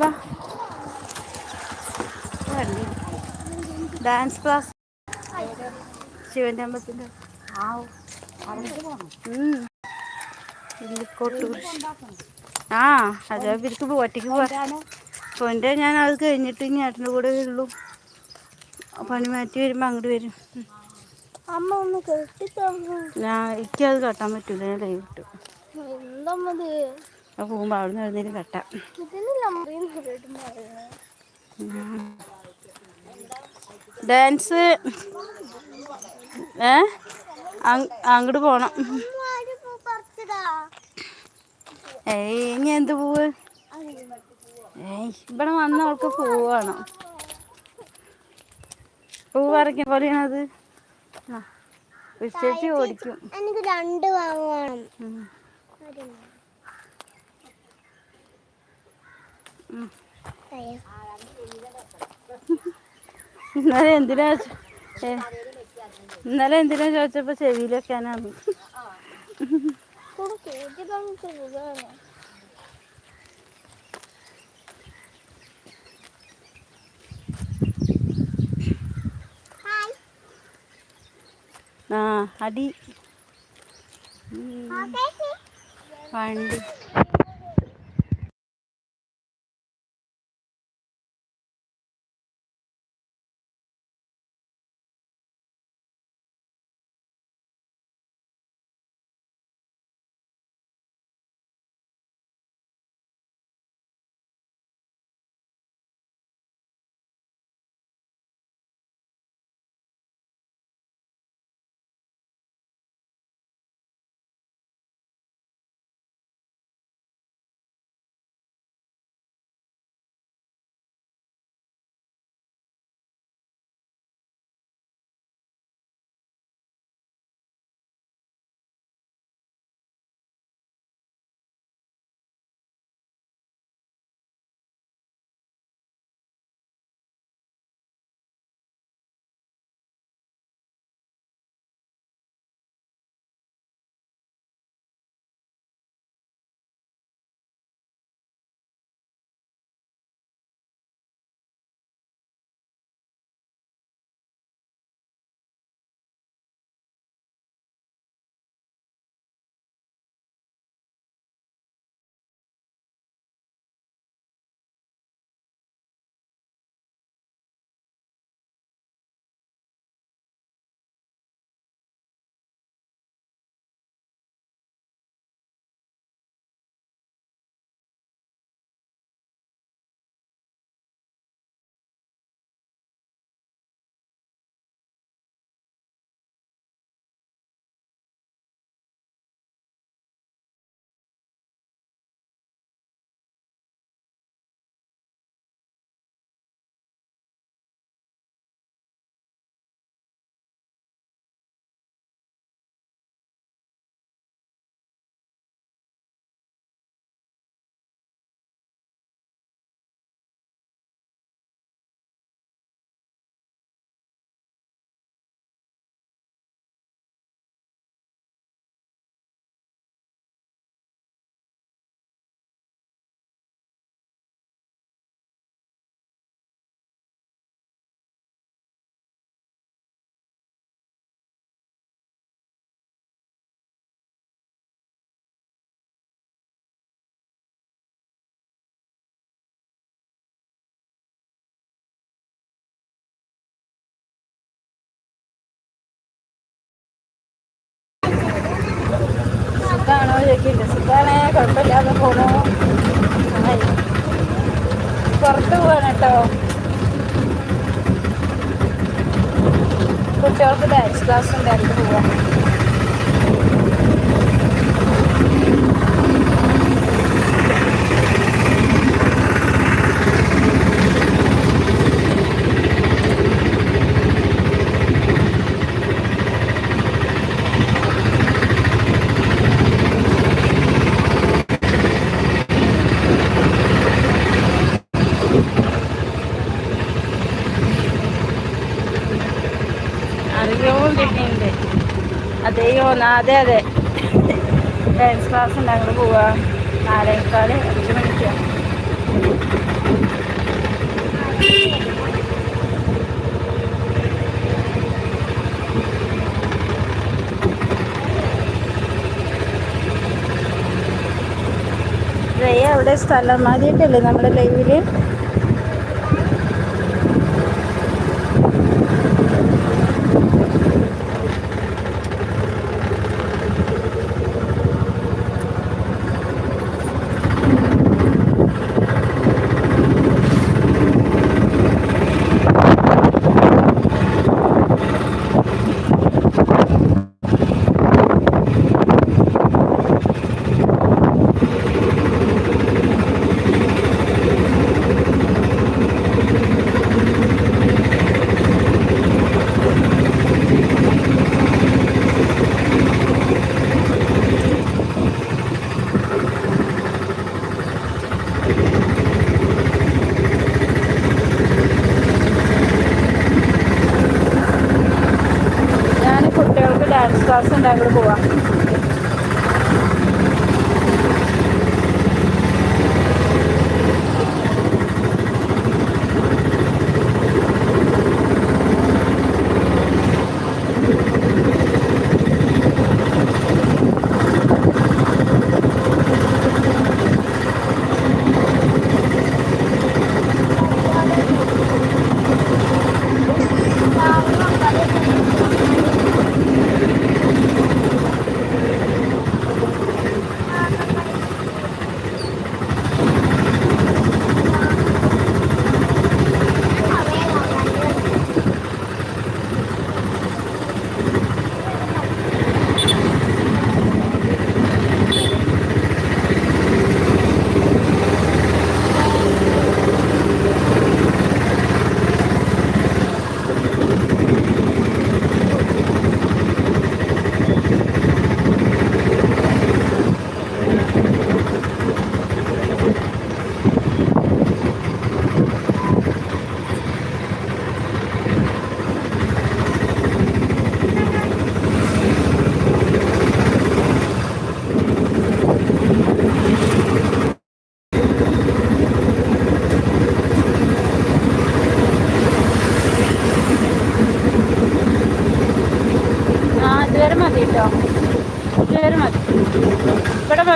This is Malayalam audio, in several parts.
വാ. ഡാൻസ് ക്ലാസ് ശിവന്റെ ആ അത് ഇവർക്ക് ഒറ്റയ്ക്ക് പൊന്റെ ഞാൻ അത് കഴിഞ്ഞിട്ട് ഇനി ഏട്ടന്റെ കൂടെ വരുള്ളൂ. പണി മാറ്റി വരുമ്പോൾ അങ്ങോട്ട് വരും. അമ്മ ഒന്ന് കെട്ടിത്തന്നു. ഞാൻ എനിക്കത് കേട്ടാൻ പറ്റൂല ഞാൻ കൈ വിട്ടു എന്തമ്മത് അപ്പോൾ പോകുമ്പോൾ അവിടെ നിന്ന് എഴുന്നേലും കെട്ടാം ഡാൻസ്. ഏ? അങ്ങോട്ട് പോണം. ഏയ് ഇനി എന്ത് പൂവ്? ഏയ് ഇവിടെ വന്ന അവൾക്ക് പൂവാണ് പൂവ് പറിക്കാൻ പോലെയാണത് ചേച്ചി ഓടിക്കും. എനിക്ക് രണ്ട് വാങ്ങണം. ഇന്നലെ എന്തിനാ ഇന്നലെ എന്തിനാ ചോദിച്ചപ്പോ തന്നിട്ട് സുഖമാണ് ആ അടി. find കുഴപ്പമില്ലാതെ പോണു. പുറത്ത് പോവാണ് കേട്ടോ. കുട്ടികൾക്ക് ഡാൻസ് ക്ലാസ് ഉണ്ടായിരുന്നു പോവാം. അതെയോ അതെ അതെ. ഡാൻസ് ക്ലാസ് ഉണ്ട് അങ്ങോട്ട് പോവാ. നാലേക്കാൽ അഞ്ച് മണിക്ക്. അവിടെ സ്ഥലം. മാറിയിട്ടല്ലേ നമ്മുടെ ലൈവിൽ ഞാൻ കുട്ടികൾക്ക് ക്ലാസ് ഉണ്ട് പോവാം.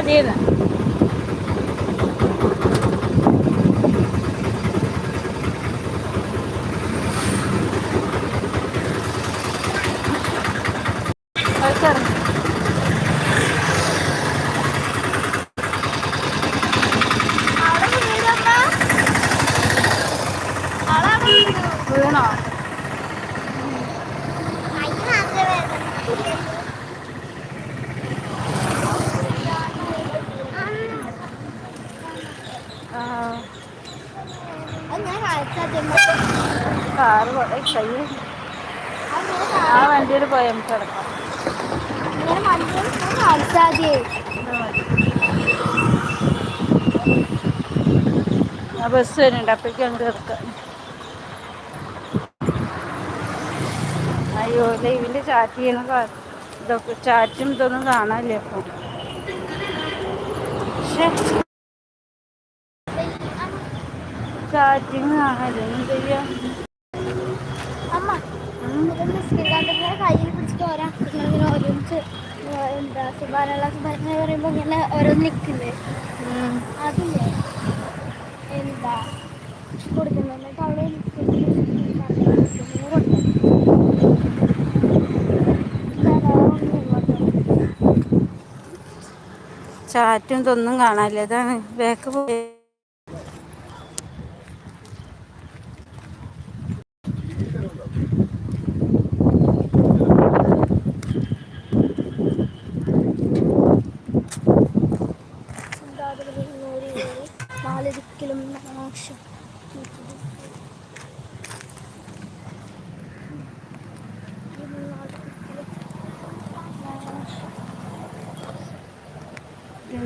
ഇവിടെ മതിയെന്ന് അതിറങ്ങി അവിടെ വീടമ്മ അവിടെ വീട് വീണോ കൈ മാത്രമേ വേദന ആ, അത് ഞാൻ കാണിച്ചാൽ കാറ് കൊ- ആ വണ്ടിയിൽ പോയി നമുക്ക് കിടക്കാം ആ ബസ് വരുന്നുണ്ട് അപ്പോഴേക്കും അങ്ങോട്ട് കിടക്കാം അയ്യോ ലൈവിന്റെ ചാറ്റ് ചെയ്യണ ഇതൊക്കെ ചാറ്റും ഇതൊന്നും കാണാനില്ല അപ്പം പക്ഷേ ചാറ്റിങ് കാണാനില്ല എന്ത് ചെയ്യാം അമ്മ ശ്രീകാന്തിന്റെ കയ്യിൽ പിടിച്ചിട്ട് ഓരോ ഇങ്ങനെ ഒരുമിച്ച് എന്താ സുബാനുള്ള സുബാന പറയുമ്പോ ഇങ്ങനെ ഓരോന്ന് നിൽക്കില്ലേ. അതില്ലേ? എന്താ? കൊടുക്കുന്നു എന്നിട്ട് അവിടെ ചാറ്റും ഇതൊന്നും കാണാനില്ല. ഇതാണ് ബാക്ക് പോയി.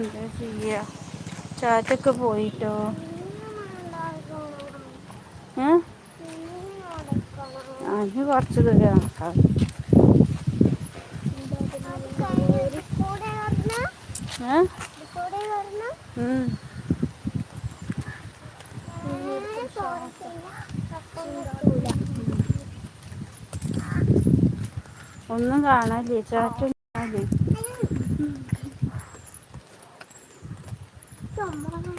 എന്താ ചെയ്യുക ചാറ്റൊക്കെ പോയിട്ടോ? അത് കുറച്ച് ദൂരം. ഒന്നും കാണാനില്ലേ? ചാറ്റും കാണാനില്ലേ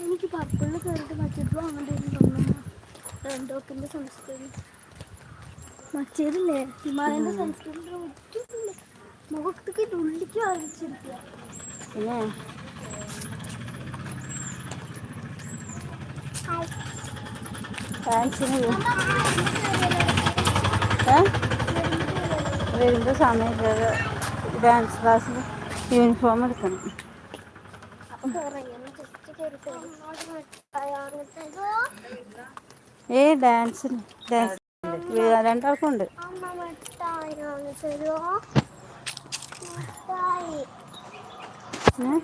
എനിക്ക് പർപ്പിളിൽ റെൻഡോക്കിന്റെ സൺസ്ക്രീൻ മറ്റേതില്ലേ? ഹിമാലയന്റെ സൺസ്ക്രീൻ മുഖത്തേക്ക് ഉള്ളിക്ക് വാങ്ങിച്ചിരിക്കുക വരുമ്പോൾ സമയമില്ല ഡാൻസ് ക്ലാസ്സിൽ യൂണിഫോം എടുക്കണം. ഏ ഡാൻസ് ഡാൻസ് രണ്ടാൾക്കും ഉണ്ട്. ഏ?